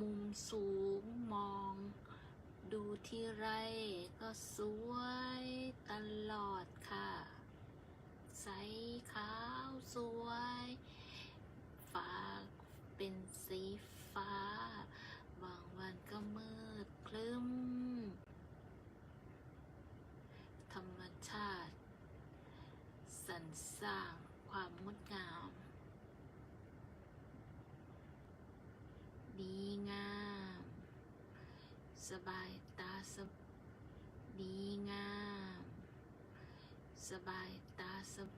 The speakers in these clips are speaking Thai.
มุมสูงมอง ดูที่ไรก็สวยตลอดค่ะ ใสขาวสวยฟ้าเป็นสีฟ้า บางวันก็มืดคลึ้ม ธรรมชาติสรรสร้างความงดงาม ดีงาม สบายตาสบดีงาม สบายตาสบ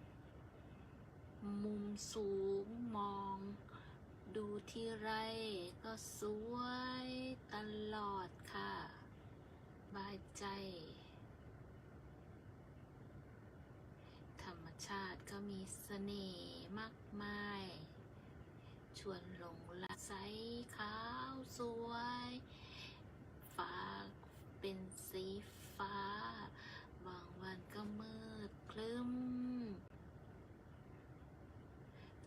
มุมสูงมอง ดูที่ไรก็สวยตลอดค่ะบายใจ ธรรมชาติก็มีเสน่ห์มากมาย ชวนหลงละใสขาวสวย เป็นสีฟ้า บางวันก็มืดคลึ้ม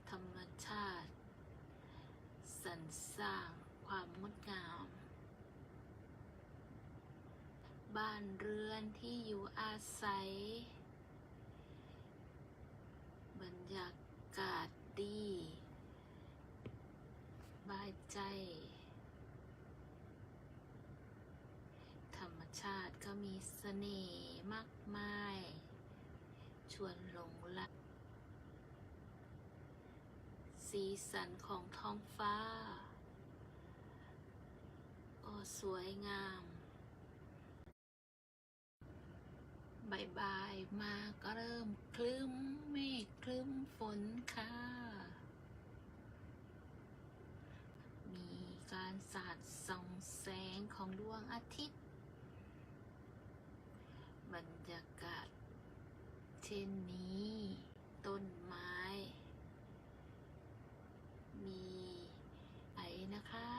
ธรรมชาติ สรรสร้างความงดงาม บ้านเรือนที่อยู่อาศัย บรรยากาศดี บายใจ ธรรมชาติก็มีเสน่ห์มากมาย ชวนหลงละสีสันของท้องฟ้า ก็สวยงามบ่ายๆมาก็เริ่มคลึ้มเมฆคลึ้มฝนค่ะ มีการสาดส่องแสงของดวงอาทิตย์ บรรยากาศ เช่นนี้ ต้นไม้ มีไอนะคะ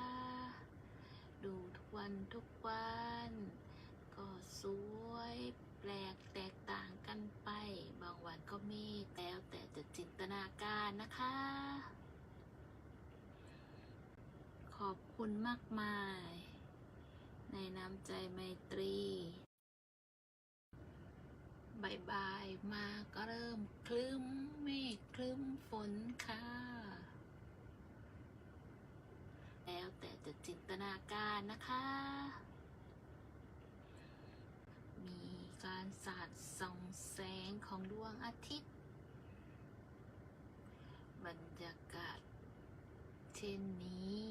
ดูทุกวันทุกวัน ก็สวยแปลกแตกต่างกันไป บางวันก็เมฆแล้วแต่จะจินตนาการนะคะ ขอบคุณมากมาย ในน้ำใจไมตรี บ่ายๆมาก็เริ่มคลึ้มเมฆคลึ้มฝนค่ะ แล้วแต่จะจินตนาการนะคะ มีการสาดส่องแสงของดวงอาทิตย์ บรรยากาศ เช่นนี้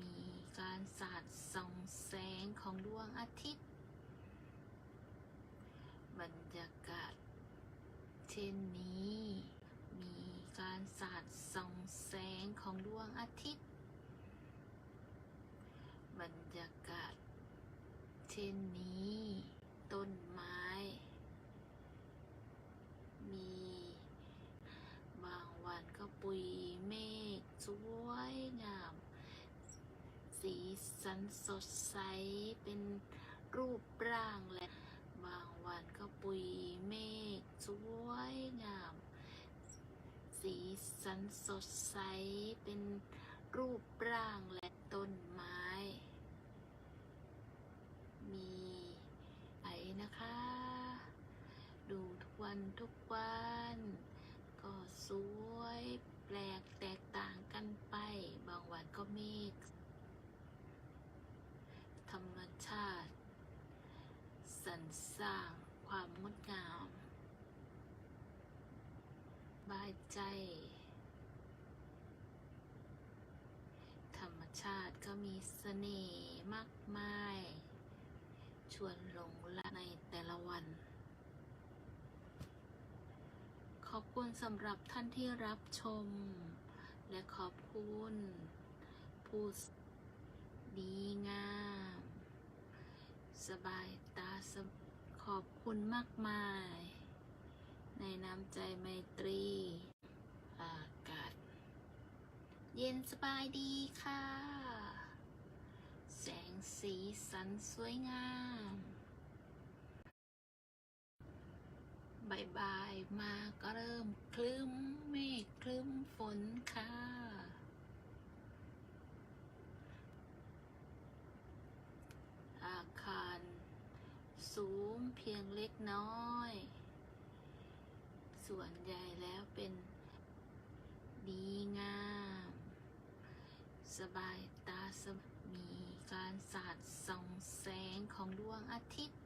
มีการสาดส่องแสงของดวงอาทิตย์ บรรยากาศ เช่นนี้ มีการสาดส่องแสงของดวงอาทิตย์ บรรยากาศ เช่นนี้ ต้นไม้ มีบางวันก็ปุยเมฆสวยงาม สีสันสดใสเป็นรูปร่างและ บางวันก็ปุยเมฆสวยงาม สี สันสดใสเป็นรูปร่างและต้นไม้ มีไอนะคะ ดูทุกวันทุกวัน ก็สวยแปลกแตกต่างกันไป บางวันก็เมฆธรรมชาติ สรรสร้างความงดงาม บายใจ ธรรมชาติก็มี เสน่ห์มากมาย ชวนหลงละในแต่ละวัน ขอบคุณสำหรับท่านที่รับชม และขอบคุณผู้ดีงาม สบายตาสขอบคุณมากมาย ในน้ำใจไมตรีอากาศ เย็นสบายดีค่ะ สีสันสวยงามบ่ายๆมาก็เริ่มคลึ้มเมฆคลึ้มฝนค่ะ อาคารสูงเพียงเล็กน้อย ส่วนใหญ่แล้วเป็นดีงาม สบาย ตาสมีการสาดส่องแสงของดวงอาทิตย์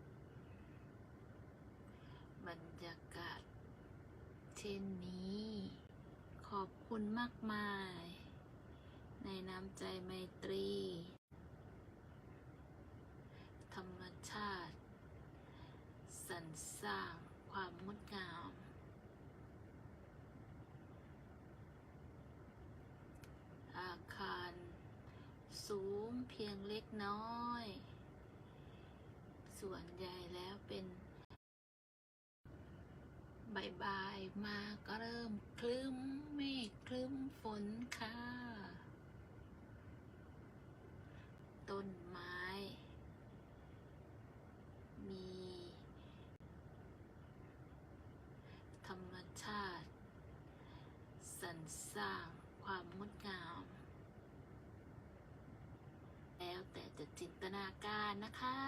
บรรยากาศ เช่นนี้ ขอบคุณมากมาย ในน้ำใจไมตรี ธรรมชาติ สรรสร้างความงดงาม อาคารสูงเพียงเล็กน้อย ส่วนใหญ่แล้วเป็นบ่ายๆมาก็เริ่มคลึ้มเมฆคลึ้มฝนค่ะ ต้นไม้ มี ธรรมชาติสรรสร้างความงดงาม แล้วแต่จะจินตนาการนะคะ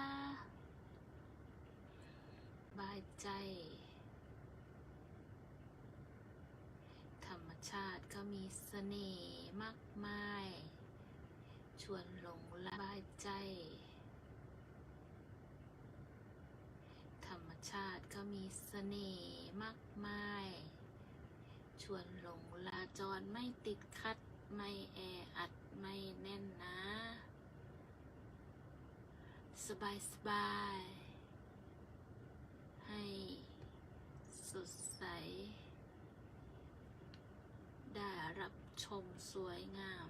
บายใจ ธรรมชาติก็มีเสน่ห์มากมาย ชวนหลงละบายใจ ธรรมชาติก็มีเสน่ห์มากมาย ชวนหลงลาจรไม่ติดคัดไม่แออัดไม่แน่นนะ สบายสบาย ให้สดใส ได้รับชมสวยงาม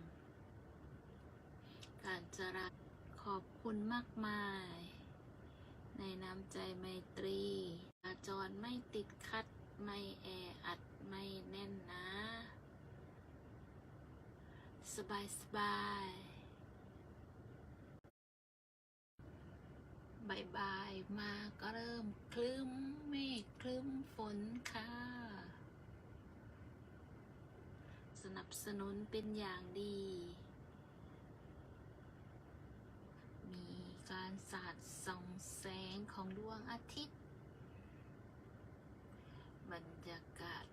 การจราขอบคุณมากมาย ในน้ำใจไมตรีจราจรไม่ติดคัด ไม่แออัด ไม่แน่นนะ สบายสบาย บายบายมาก็เริ่มคลึ้มเมฆคลึ้มฝนค่ะ สนับสนุนเป็นอย่างดี มีการสาดส่องแสงของดวงอาทิตย์ บรรยากาศ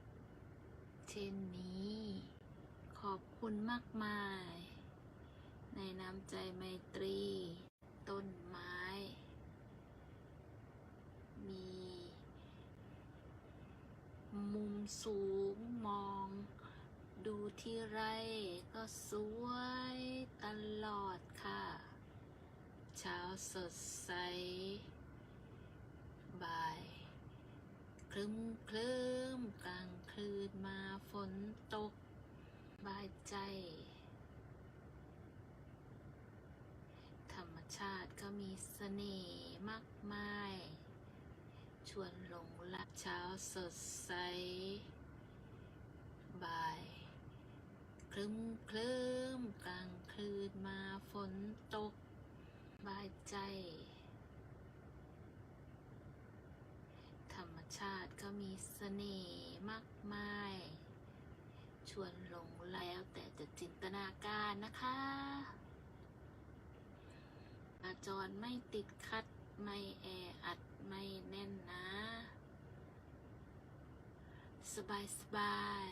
เช่นนี้ ขอบคุณมากมาย ในน้ำใจไมตรีต้นไม้ มี มุมสูงมอง ดูที่ไรก็สวยตลอดค่ะ เช้าสดใส บ่าย คลึ้มคลึ้มกลางคืนมาฝนตก บายใจ ธรรมชาติก็มีเสน่ห์มากมาย วนหลงรักเช้าสดใส บ่าย คลึ้มคลึ้มกลางคืนมาฝนตก บายใจ ธรรมชาติก็มีเสน่ห์มากมาย ชวนหลงแล้วแต่จะจินตนาการนะคะอาจรไม่ติดคัดไม่แออัด ไม่แน่นนะ สบายสบาย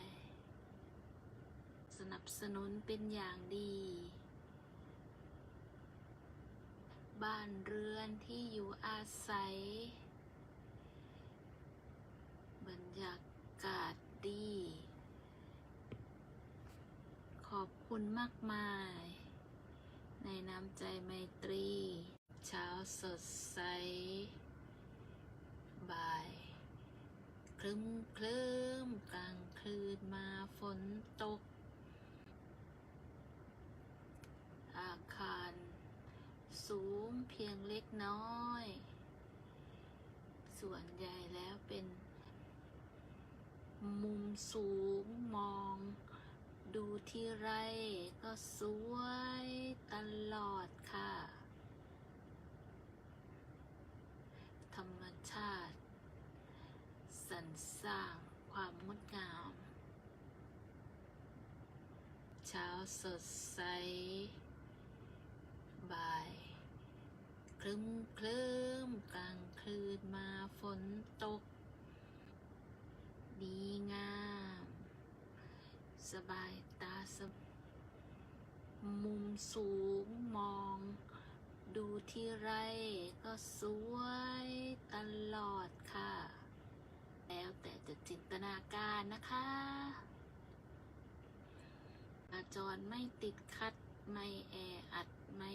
สนับสนุนเป็นอย่างดี บ้านเรือนที่อยู่อาศัย บรรยากาศดี ขอบคุณมากมาย ในน้ำใจไมตรีเช้าสดใส บ่าย คลึ้มคลึ้มกลางคืนมาฝนตก อาคาร สูงเพียงเล็กน้อย ส่วนใหญ่แล้วเป็น มุมสูงมอง ดูที่ไรก็สวยตลอดค่ะ ชาติ สรรสร้างความงดงาม เช้าสดใส บ่าย คลึ้มคลื้มกลางคืนมาฝนตก ดีงาม สบายตาสมุมสูงมอง ดูที่ไรก็สวยตลอดค่ะ แล้วแต่จะจินตนาการนะคะอาจรไม่ติดคัด ไม่แออัด ไม่